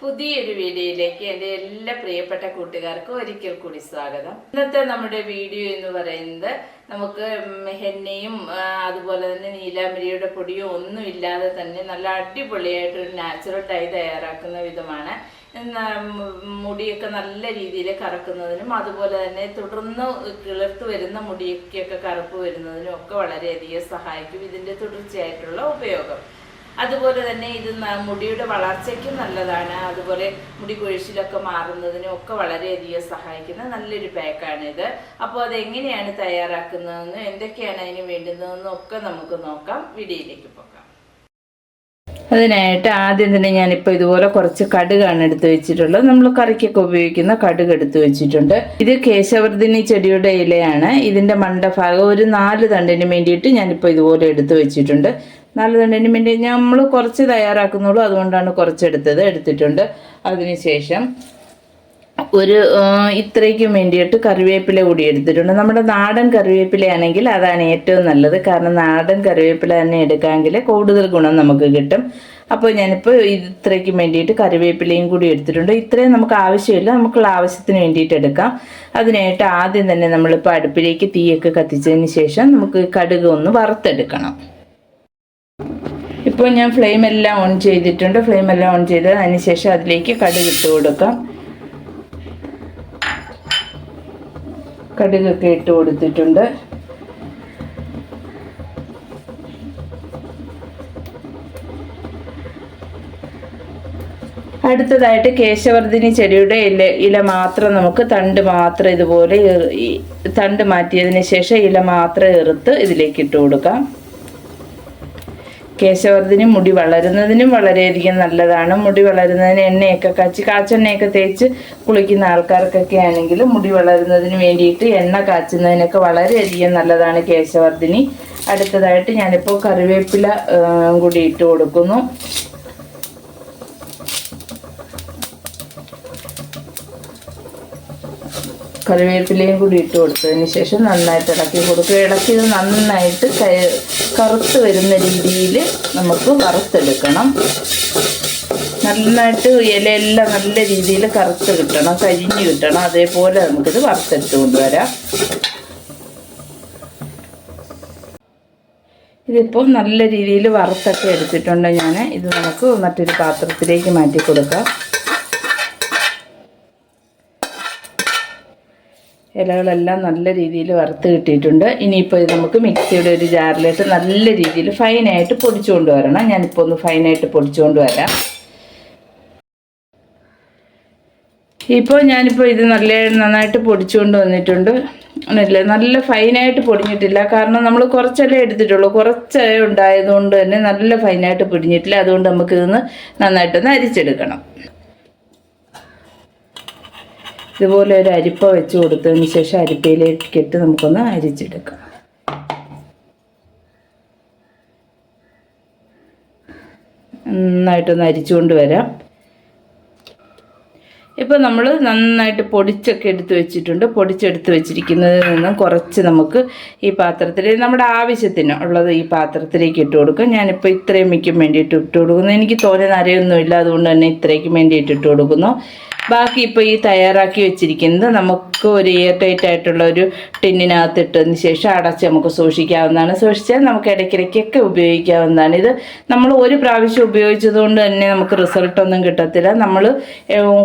പുതിയൊരു വീഡിയോയിലേക്ക് എന്റെ എല്ലാ പ്രിയപ്പെട്ട കൂട്ടുകാർക്കും ഒരിക്കൽ കൂടി സ്വാഗതം. ഇന്നത്തെ നമ്മുടെ വീഡിയോ എന്ന് പറയുന്നത് നമുക്ക് ഹെന്നയും അതുപോലെ തന്നെ നീലാമരിയുടെ പൊടിയും ഒന്നും ഇല്ലാതെ തന്നെ നല്ല അടിപൊളിയായിട്ട് ഒരു നാച്ചുറൽ ഡൈ തയ്യാറാക്കുന്ന വിധമാണ്. മുടിയൊക്കെ നല്ല രീതിയിൽ കറക്കുന്നതിനും അതുപോലെ തന്നെ തുടർന്ന് കിളിർത്ത് വരുന്ന മുടിയൊക്കെ കറുപ്പ് വരുന്നതിനും ഒക്കെ വളരെയധികം സഹായിക്കും ഇതിന്റെ തുടർച്ചയായിട്ടുള്ള ഉപയോഗം. അതുപോലെ തന്നെ ഇത് മുടിയുടെ വളർച്ചയ്ക്കും നല്ലതാണ്. അതുപോലെ മുടി കൊഴിച്ചിലൊക്കെ മാറുന്നതിനും ഒക്കെ വളരെയധികം സഹായിക്കുന്ന നല്ലൊരു പാക്കാണ് ഇത് അപ്പോൾ അത് എങ്ങനെയാണ് തയ്യാറാക്കുന്നതെന്നും എന്തൊക്കെയാണ് അതിന് വേണ്ടുന്നതെന്നും ഒക്കെ നമുക്ക് നോക്കാം. വീഡിയോയിലേക്ക് പോകാം. അതിനായിട്ട് ആദ്യം തന്നെ ഞാനിപ്പോൾ ഇതുപോലെ കുറച്ച് കടുകാണ് എടുത്ത് വെച്ചിട്ടുള്ളത്. നമ്മൾ കറിക്കൊക്കെ ഉപയോഗിക്കുന്ന കടുക് എടുത്ത് വെച്ചിട്ടുണ്ട്. ഇത് കേശവർദ്ധിനി ചെടിയുടെ ഇലയാണ്. ഇതിന്റെ മണ്ടഭാഗം ഒരു നാല് തണ്ടിന് വേണ്ടിയിട്ട് ഞാനിപ്പോൾ ഇതുപോലെ എടുത്ത് വെച്ചിട്ടുണ്ട്. നാല് തണ്ടിന് വേണ്ടി നമ്മൾ കുറച്ച് തയ്യാറാക്കുന്നുള്ളൂ. അതുകൊണ്ടാണ് കുറച്ച് എടുത്തത് എടുത്തിട്ടുണ്ട്. അതിനുശേഷം ഒരു ഇത്രയ്ക്കും വേണ്ടിയിട്ട് കറിവേപ്പില കൂടി എടുത്തിട്ടുണ്ട്. നമ്മുടെ നാടൻ കറിവേപ്പിലയാണെങ്കിൽ അതാണ് ഏറ്റവും നല്ലത്. കാരണം നാടൻ കറിവേപ്പില തന്നെ എടുക്കാമെങ്കിൽ കൂടുതൽ ഗുണം നമുക്ക് കിട്ടും. അപ്പോൾ ഞാനിപ്പോൾ ഇത്രയ്ക്കും വേണ്ടിയിട്ട് കറിവേപ്പിലയും കൂടി എടുത്തിട്ടുണ്ട്. ഇത്രയും നമുക്ക് ആവശ്യമില്ല. നമുക്കുള്ള ആവശ്യത്തിന് വേണ്ടിയിട്ട് എടുക്കാം. അതിനായിട്ട് ആദ്യം തന്നെ നമ്മളിപ്പോൾ അടുപ്പിലേക്ക് തീയൊക്കെ കത്തിച്ചതിന് ശേഷം നമുക്ക് കടുക് ഒന്ന് വറുത്തെടുക്കണം. ഇപ്പോൾ ഞാൻ ഫ്ലെയിം എല്ലാം ഓൺ ചെയ്തിട്ടുണ്ട്. ഫ്ലെയിം എല്ലാം ഓൺ ചെയ്ത് അതിന് ശേഷം അതിലേക്ക് കടുക് ഇട്ട് കൊടുക്കാം. കടുകൊക്കെ ഇട്ട് കൊടുത്തിട്ടുണ്ട്. അടുത്തതായിട്ട് കേശവർദ്ധിനി ചെടിയുടെ ഇല ഇല മാത്രം നമുക്ക് തണ്ട് മാത്രം ഇതുപോലെ തണ്ട് മാറ്റിയതിന് ശേഷം ഇല മാത്രം എറുത്ത് ഇതിലേക്ക് ഇട്ട് കൊടുക്കാം. കേശവർദ്ധിനി മുടി വളരുന്നതിനും വളരെയധികം നല്ലതാണ്. മുടി വളരുന്നതിന് എണ്ണയൊക്കെ കാച്ചി കാച്ചെണ്ണയൊക്കെ തേച്ച് കുളിക്കുന്ന ആൾക്കാർക്കൊക്കെ ആണെങ്കിൽ മുടി വളരുന്നതിന് വേണ്ടിയിട്ട് എണ്ണ കാച്ചുന്നതിനൊക്കെ വളരെയധികം നല്ലതാണ് കേശവർദ്ധിനി. അടുത്തതായിട്ട് ഞാനിപ്പോൾ കറിവേപ്പില കൂടി ഇട്ട് കൊടുക്കുന്നു. കറിവേപ്പിലയും കൂടി ഇട്ട് കൊടുത്തതിന് ശേഷം നന്നായിട്ട് ഇളക്കി കൊടുക്കുക. ഇളക്കിയത് നന്നായിട്ട് കറുത്ത് വരുന്ന രീതിയിൽ നമുക്ക് വറുത്തെടുക്കണം. നന്നായിട്ട് ഇലയെല്ലാം നല്ല രീതിയിൽ കറുത്ത് കിട്ടണം കരിഞ്ഞ് കിട്ടണം. അതേപോലെ നമുക്കിത് വറുത്തെടുത്ത് കൊണ്ടുവരാം. ഇതിപ്പോൾ നല്ല രീതിയിൽ വറുത്തൊക്കെ എടുത്തിട്ടുണ്ട് ഞാൻ. ഇത് നമുക്ക് മറ്റൊരു പാത്രത്തിലേക്ക് മാറ്റി കൊടുക്കാം. ഇലകളെല്ലാം നല്ല രീതിയിൽ വറുത്ത് കിട്ടിയിട്ടുണ്ട്. ഇനിയിപ്പോൾ ഇത് നമുക്ക് മിക്സിയുടെ ഒരു ജാറിലിട്ട് നല്ല രീതിയിൽ ഫൈനായിട്ട് പൊടിച്ചുകൊണ്ട് വരണം ഞാനിപ്പോൾ ഒന്ന് ഫൈനായിട്ട് പൊടിച്ചുകൊണ്ട് വരാം ഇപ്പോൾ ഞാനിപ്പോൾ ഇത് നല്ല നന്നായിട്ട് പൊടിച്ചുകൊണ്ട് വന്നിട്ടുണ്ട് അല്ലേ നല്ല ഫൈനായിട്ട് പൊടിഞ്ഞിട്ടില്ല. കാരണം നമ്മൾ കുറച്ചല്ലേ എടുത്തിട്ടുള്ളൂ. കുറച്ചേ ഉണ്ടായതുകൊണ്ട് തന്നെ നല്ല ഫൈനായിട്ട് പൊടിഞ്ഞിട്ടില്ല. അതുകൊണ്ട് നമുക്കിതൊന്ന് നന്നായിട്ടൊന്ന് അരിച്ചെടുക്കണം. ഇതുപോലെ ഒരു അരിപ്പ വെച്ച് കൊടുത്തതിന് ശേഷം അരിപ്പയിലേക്ക് ഇട്ട് നമുക്കൊന്ന് അരിച്ചെടുക്കാം. നന്നായിട്ടൊന്ന് അരിച്ചുകൊണ്ട് വരാം. ഇപ്പോൾ നമ്മൾ നന്നായിട്ട് പൊടിച്ചൊക്കെ എടുത്ത് വെച്ചിട്ടുണ്ട്. പൊടിച്ചെടുത്ത് വെച്ചിരിക്കുന്നതിൽ നിന്നും കുറച്ച് നമുക്ക് ഈ പാത്രത്തിൽ നമ്മുടെ ആവശ്യത്തിന് ഉള്ളത് ഈ പാത്രത്തിലേക്ക് ഇട്ട് കൊടുക്കാം. ഞാനിപ്പോൾ ഇത്രയും മിക്കും വേണ്ടിയിട്ട് ഇട്ട് കൊടുക്കുന്നു. എനിക്ക് തോനെ നരയൊന്നുമില്ല അതുകൊണ്ട് തന്നെ ഇത്രയ്ക്കും വേണ്ടിയിട്ട് ഇട്ട് കൊടുക്കുന്നു. ബാക്കി ഇപ്പോൾ ഈ തയ്യാറാക്കി വെച്ചിരിക്കുന്നത് നമുക്ക് ഒരു എയർ ടൈറ്റ് ആയിട്ടുള്ള ഒരു ടിന്നിനകത്ത് ഇട്ടതിന് ശേഷം അടച്ച് നമുക്ക് സൂക്ഷിക്കാവുന്നതാണ്. സൂക്ഷിച്ചാൽ നമുക്ക് ഇടയ്ക്കിടയ്ക്കൊക്കെ ഉപയോഗിക്കാവുന്നതാണ്. ഇത് നമ്മൾ ഒരു പ്രാവശ്യം ഉപയോഗിച്ചത് കൊണ്ട് തന്നെ നമുക്ക് റിസൾട്ട് ഒന്നും കിട്ടത്തില്ല. നമ്മൾ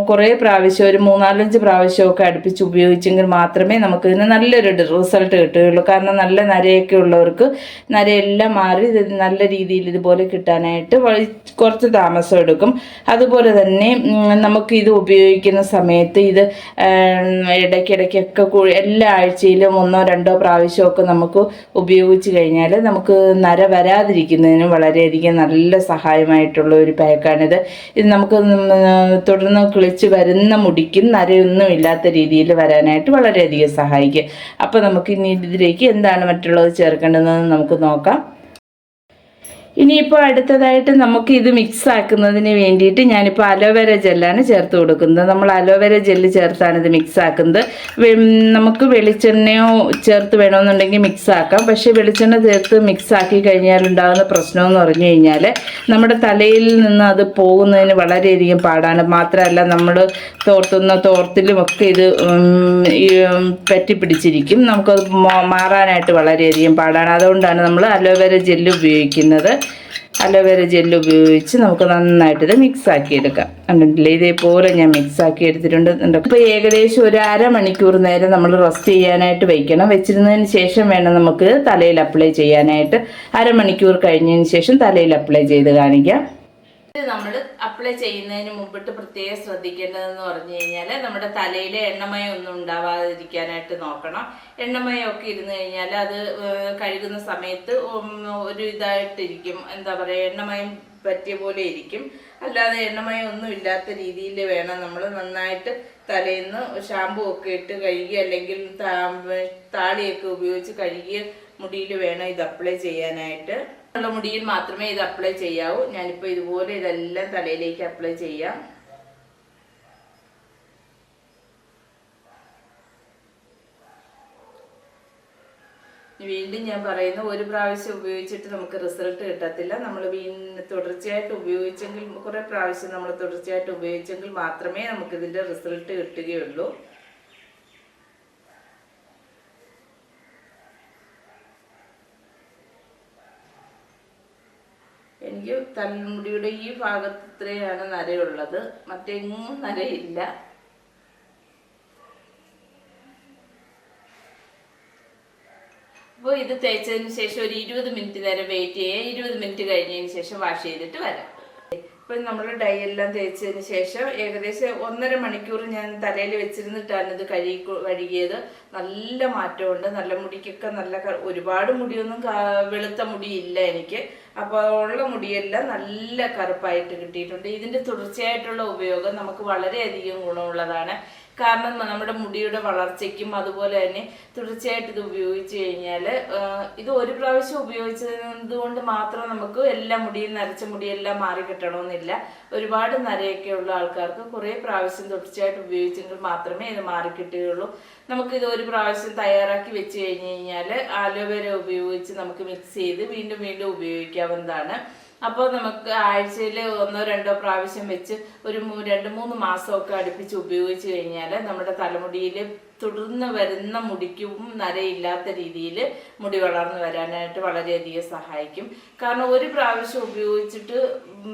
കുറേ പ്രാവശ്യം ഒരു മൂന്നാലഞ്ച് പ്രാവശ്യമൊക്കെ അടുപ്പിച്ച് ഉപയോഗിച്ചെങ്കിൽ മാത്രമേ നമുക്ക് ഇതിന് നല്ലൊരു റിസൾട്ട് കിട്ടുകയുള്ളൂ. കാരണം നല്ല നരയൊക്കെ ഉള്ളവർക്ക് നരയെല്ലാം മാറി ഇത് നല്ല രീതിയിൽ ഇതുപോലെ കിട്ടാനായിട്ട് കുറച്ച് താമസം എടുക്കും. അതുപോലെ തന്നെ നമുക്ക് ഇത് ഉപയോഗിക്കുന്ന സമയത്ത് ഇത് ഇടയ്ക്കിടയ്ക്കൊക്കെ എല്ലാ ആഴ്ചയിലും ഒന്നോ രണ്ടോ പ്രാവശ്യമൊക്കെ നമുക്ക് ഉപയോഗിച്ച് കഴിഞ്ഞാൽ നമുക്ക് നര വരാതിരിക്കുന്നതിന് വളരെയധികം നല്ല സഹായമായിട്ടുള്ള ഒരു പാക്കാണിത്. ഇത് നമുക്ക് തുടർന്ന് കിളിച്ച് വരുന്ന മുടിക്കും നരയൊന്നും ഇല്ലാത്ത രീതിയിൽ വരാനായിട്ട് വളരെയധികം സഹായിക്കും. അപ്പോൾ നമുക്ക് ഇനി ഇതിലേക്ക് എന്താണ് മറ്റുള്ളത് ചേർക്കേണ്ടതെന്ന് നമുക്ക് നോക്കാം. ഇനിയിപ്പോൾ അടുത്തതായിട്ട് നമുക്ക് ഇത് മിക്സ് ആക്കുന്നതിന് വേണ്ടിയിട്ട് ഞാനിപ്പോൾ അലോവേര ജെല്ലാണ് ചേർത്ത് കൊടുക്കുന്നത്. നമ്മൾ അലോവേര ജെല്ല് ചേർത്താണ് ഇത് മിക്സ് ആക്കുന്നത്. നമുക്ക് വെളിച്ചെണ്ണയോ ചേർത്ത് വേണമെന്നുണ്ടെങ്കിൽ മിക്സ് ആക്കാം. പക്ഷേ വെളിച്ചെണ്ണ ചേർത്ത് മിക്സ് ആക്കി കഴിഞ്ഞാൽ ഉണ്ടാകുന്ന പ്രശ്നമെന്ന് പറഞ്ഞു കഴിഞ്ഞാൽ നമ്മുടെ തലയിൽ നിന്ന് അത് പോകുന്നതിന് വളരെയധികം പാടാണ്. മാത്രമല്ല നമ്മൾ തോർത്തുന്ന തോർത്തിലും ഒക്കെ ഇത് പറ്റിപ്പിടിച്ചിരിക്കും. നമുക്കത് മാറാനായിട്ട് വളരെയധികം പാടാണ്. അതുകൊണ്ടാണ് നമ്മൾ അലോവേര ജെല്ല് ഉപയോഗിക്കുന്നത്. അലോവേര ജെല്ല് ഉപയോഗിച്ച് നമുക്ക് നന്നായിട്ട് ഇത് മിക്സ് ആക്കി എടുക്കാം കണ്ടിട്ടില്ലേ? ഇതേപോലെ ഞാൻ മിക്സ് ആക്കി എടുത്തിട്ടുണ്ട് ഇപ്പോൾ ഏകദേശം ഒരു അരമണിക്കൂർ നേരം നമ്മൾ റെസ്റ്റ് ചെയ്യാനായിട്ട് വെക്കണം. വെച്ചിരുന്നതിന് ശേഷം വേണം നമുക്ക് തലയിൽ അപ്ലൈ ചെയ്യാനായിട്ട്. അരമണിക്കൂർ കഴിഞ്ഞതിന് ശേഷം തലയിൽ അപ്ലൈ ചെയ്ത് കാണിക്കാം. ഇത് നമ്മൾ അപ്ലൈ ചെയ്യുന്നതിന് മുമ്പിട്ട് പ്രത്യേകം ശ്രദ്ധിക്കേണ്ടതെന്ന് പറഞ്ഞു കഴിഞ്ഞാൽ നമ്മുടെ തലയിൽ എണ്ണമയം ഒന്നും ഉണ്ടാവാതിരിക്കാനായിട്ട് നോക്കണം. എണ്ണമയം ഒക്കെ ഇരുന്ന് കഴിഞ്ഞാൽ അത് കഴുകുന്ന സമയത്ത് ഒരു ഇതായിട്ടിരിക്കും. എന്താ പറയുക എണ്ണമയം പറ്റിയ പോലെ ഇരിക്കും. അല്ലാതെ എണ്ണമയം ഒന്നും ഇല്ലാത്ത രീതിയിൽ വേണം നമ്മൾ നന്നായിട്ട് തലേന്ന് ഷാമ്പു ഒക്കെ ഇട്ട് കഴുകി അല്ലെങ്കിൽ താളിയൊക്കെ ഉപയോഗിച്ച് കഴുകിയ മുടിയിൽ വേണം ഇത് അപ്ലൈ ചെയ്യാനായിട്ട്. ഉള്ള മുടിയിൽ മാത്രമേ ഇത് അപ്ലൈ ചെയ്യാവൂ. ഞാനിപ്പോൾ ഇതുപോലെ ഇതെല്ലാം തലയിലേക്ക് അപ്ലൈ ചെയ്യാം. വീണ്ടും ഞാൻ പറയുന്നു ഒരു പ്രാവശ്യം ഉപയോഗിച്ചിട്ട് നമുക്ക് റിസൾട്ട് കിട്ടത്തില്ല. നമ്മൾ വീണ്ടും തുടർച്ചയായിട്ട് ഉപയോഗിച്ചെങ്കിൽ കുറേ പ്രാവശ്യം നമ്മൾ തുടർച്ചയായിട്ട് ഉപയോഗിച്ചെങ്കിൽ മാത്രമേ നമുക്ക് ഇതിന്റെ റിസൾട്ട് കിട്ടുകയുള്ളൂ. എനിക്ക് തലമുടിയുടെ ഈ ഭാഗത്ത് ഇത്രയാണ് നരയുള്ളത്. മറ്റെങ്ങും നരയില്ല. അപ്പോൾ ഇത് തേച്ചതിന് ശേഷം ഒരു ഇരുപത് മിനിറ്റ് നേരം വെയിറ്റ് ചെയ്യുക. ഇരുപത് മിനിറ്റ് കഴിഞ്ഞതിന് ശേഷം വാഷ് ചെയ്തിട്ട് വരാം. ഇപ്പം നമ്മൾ ഡൈ എല്ലാം തേച്ചതിന് ശേഷം ഏകദേശം ഒന്നര മണിക്കൂർ ഞാൻ തലയിൽ വെച്ചിരുന്നിട്ടാണ് ഇത് കഴുകി കഴുകിയത്. നല്ല മാറ്റമുണ്ട്. നല്ല മുടിക്കൊക്കെ നല്ല ഒരുപാട് മുടിയൊന്നും വെളുത്ത മുടിയില്ല എനിക്ക്. അപ്പോൾ ഉള്ള മുടിയെല്ലാം നല്ല കറുപ്പായിട്ട് കിട്ടിയിട്ടുണ്ട്. ഇതിന്റെ തുടർച്ചയായിട്ടുള്ള ഉപയോഗം നമുക്ക് വളരെയധികം ഗുണമുള്ളതാണ്. കാരണം നമ്മുടെ മുടിയുടെ വളർച്ചയ്ക്കും അതുപോലെ തന്നെ തുടർച്ചയായിട്ട് ഇത് ഉപയോഗിച്ച് കഴിഞ്ഞാൽ ഇത് ഒരു പ്രാവശ്യം ഉപയോഗിച്ചത് കൊണ്ട് മാത്രം നമുക്ക് എല്ലാ മുടിയും നരച്ച മുടിയെല്ലാം മാറി കിട്ടണമെന്നില്ല. ഒരുപാട് നരയൊക്കെ ഉള്ള ആൾക്കാർക്ക് കുറേ പ്രാവശ്യം തുടർച്ചയായിട്ട് ഉപയോഗിച്ചെങ്കിൽ മാത്രമേ ഇത് മാറി കിട്ടുകയുള്ളൂ. ഇത് ഒരു പ്രാവശ്യം തയ്യാറാക്കി വെച്ച് കഴിഞ്ഞ് കഴിഞ്ഞാൽ ആലോവേര ഉപയോഗിച്ച് നമുക്ക് മിക്സ് ചെയ്ത് വീണ്ടും വീണ്ടും ഉപയോഗിക്കാവുന്നതാണ്. അപ്പോൾ നമുക്ക് ആഴ്ചയിൽ ഒന്നോ രണ്ടോ പ്രാവശ്യം വെച്ച് ഒരു രണ്ട് മൂന്ന് മാസമൊക്കെ അടുപ്പിച്ച് ഉപയോഗിച്ച് കഴിഞ്ഞാൽ നമ്മുടെ തലമുടിയിൽ തുടർന്ന് വരുന്ന മുടിക്കും നരയില്ലാത്ത രീതിയിൽ മുടി വളർന്നു വരാനായിട്ട് വളരെയധികം സഹായിക്കും. കാരണം ഒരു പ്രാവശ്യം ഉപയോഗിച്ചിട്ട്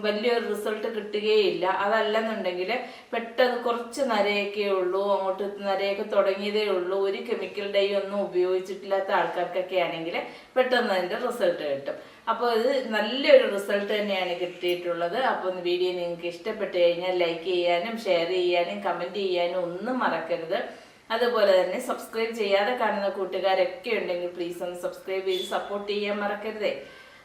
വലിയൊരു റിസൾട്ട് കിട്ടുകയില്ല. അതല്ലെന്നുണ്ടെങ്കിൽ പെട്ടെന്ന് കുറച്ച് നരയൊക്കെ ഉള്ളൂ അങ്ങോട്ട് നരയൊക്കെ തുടങ്ങിയതേ ഉള്ളൂ. ഒരു കെമിക്കൽ ഡൈ ഒന്നും ഉപയോഗിച്ചിട്ടില്ലാത്ത ആൾക്കാർക്കൊക്കെ ആണെങ്കിൽ പെട്ടെന്ന് അതിന്റെ റിസൾട്ട് കിട്ടും. അപ്പോൾ ഇത് നല്ലൊരു റിസൾട്ട് തന്നെയാണ് കിട്ടിയിട്ടുള്ളത്. അപ്പോൾ വീഡിയോ നിങ്ങൾക്ക് ഇഷ്ടപ്പെട്ട് കഴിഞ്ഞാൽ ലൈക്ക് ചെയ്യാനും ഷെയർ ചെയ്യാനും കമന്റ് ചെയ്യാനും ഒന്നും മറക്കരുത്. അതുപോലെ തന്നെ സബ്സ്ക്രൈബ് ചെയ്യാതെ കാണുന്ന കൂട്ടുകാരൊക്കെ ഉണ്ടെങ്കിൽ പ്ലീസ് ഒന്ന് സബ്സ്ക്രൈബ് ചെയ്ത് സപ്പോർട്ട് ചെയ്യാൻ മറക്കരുതേ.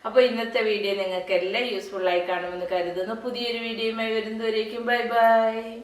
അപ്പോൾ ഇന്നത്തെ വീഡിയോ നിങ്ങൾക്ക് എല്ലാം യൂസ്ഫുൾ ആയി കാണുമെന്ന് കരുതുന്നു. പുതിയൊരു വീഡിയോയുമായി വരുന്നവരേക്കും ബൈ ബൈ